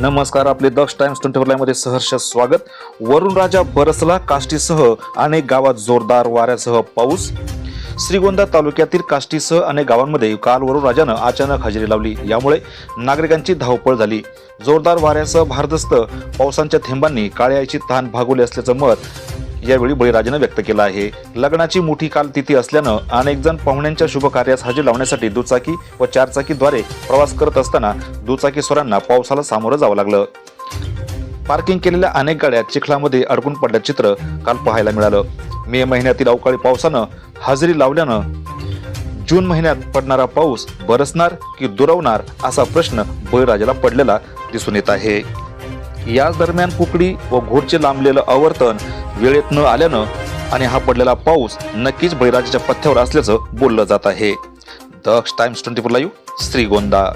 नमस्कार आपले दक्ष times twenty मध्ये सहर्ष स्वागत. वरुण राजा बरसला काष्टीसह अनेक गावात जोरदार वाऱ्यासह पाऊस. श्रीगोंदा तालुक्यातील काष्टीसह अनेक गावांमध्ये काल वरुण राजानं अचानक हजेरी लावली. यामुळे नागरिकांची धावपळ झाली. जोरदार वाऱ्यासह भारदस्त पावसांच्या थेंबांनी काळ्याची तहान भागवली असल्याचं मत यावेळी बळीराजानं व्यक्त केला आहे. लग्नाची मोठी काल तिथी असल्यानं अनेक जण पाहुण्यांच्या शुभकार्यास हजेरी लावण्यासाठी दुचाकी व चारचाकीद्वारे प्रवास करत असताना दुचाकी स्वरांना पावसाला सामोरं जावं लागलं. पार्किंग केलेल्या अनेक गाड्या चिखलामध्ये अडकून पडल्या चित्र काल पाहायला मिळालं. मे महिन्यातील अवकाळी पावसानं हजेरी लावल्यानं जून महिन्यात पडणारा पाऊस बरसणार की दुरवणार असा प्रश्न बळीराजाला पडलेला दिसून येत आहे. याच दरम्यान कुकडी व घोडचे लांबलेलं आवर्तन वेळेत न आल्यानं आणि हा पडलेला पाऊस नक्कीच बळीराजाच्या पथ्यावर असल्याचं बोललं जात आहे. Daksh times twenty four live Shrigonda.